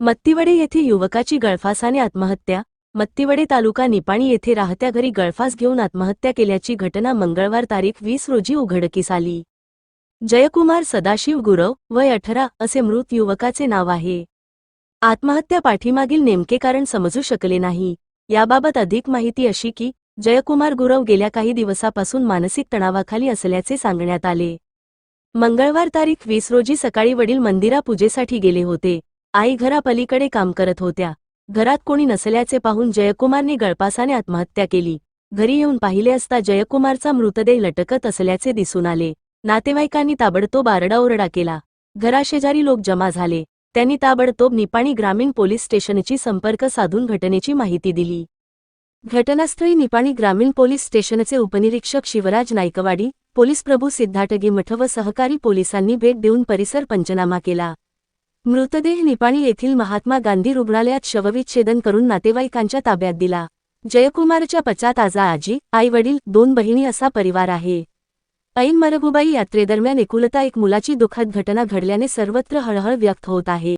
मत्तीवडे येथे युवकाची गळफासाने आत्महत्या मत्तीवडे तालुका निपाणी येथे राहत्या घरी गळफास घेऊन आत्महत्या केल्याची घटना मंगळवार तारीख वीस रोजी उघडकीस आली. जयकुमार सदाशिव गुरव वय अठरा असे मृत युवकाचे नाव आहे. आत्महत्या पाठीमागील नेमके कारण समजू शकले नाही. याबाबत अधिक माहिती अशी की जयकुमार गुरव गेल्या काही दिवसापासून मानसिक तणावाखाली असल्याचे सांगण्यात आले. मंगळवार तारीख वीस रोजी सकाळी वडील मंदिरा पूजेसाठी गेले होते. आई घरापलीकडे काम करत होत्या. घरात कोणी नसल्याचे पाहून जयकुमारने गळपासाने आत्महत्या केली. घरी येऊन पाहिले असता जयकुमारचा मृतदेह लटकत असल्याचे दिसून आले. नातेवाईकांनी ताबडतोब आरडाओरडा केला. घराशेजारी लोक जमा झाले. त्यांनी ताबडतोब निपाणी ग्रामीण पोलीस स्टेशनची संपर्क साधून घटनेची माहिती दिली. घटनास्थळी निपाणी ग्रामीण पोलीस स्टेशनचे उपनिरीक्षक शिवराज नायकवाडी पोलीस प्रभू सिद्धाटगी मठ व सहकारी पोलिसांनी भेट देऊन परिसर पंचनामा केला. मृतदेह निपाणी येथील महात्मा गांधी रुग्णालयात शवविच्छेदन करून नातेवाईकांच्या ताब्यात दिला. जयकुमारच्या पचात आजा आजी आई वडील दोन बहिणी असा परिवार आहे. ऐन मरगुबाई यात्रेदरम्यान एकुलता एक मुलाची दुःखद घटना घडल्याने सर्वत्र हळहळ व्यक्त होत आहे.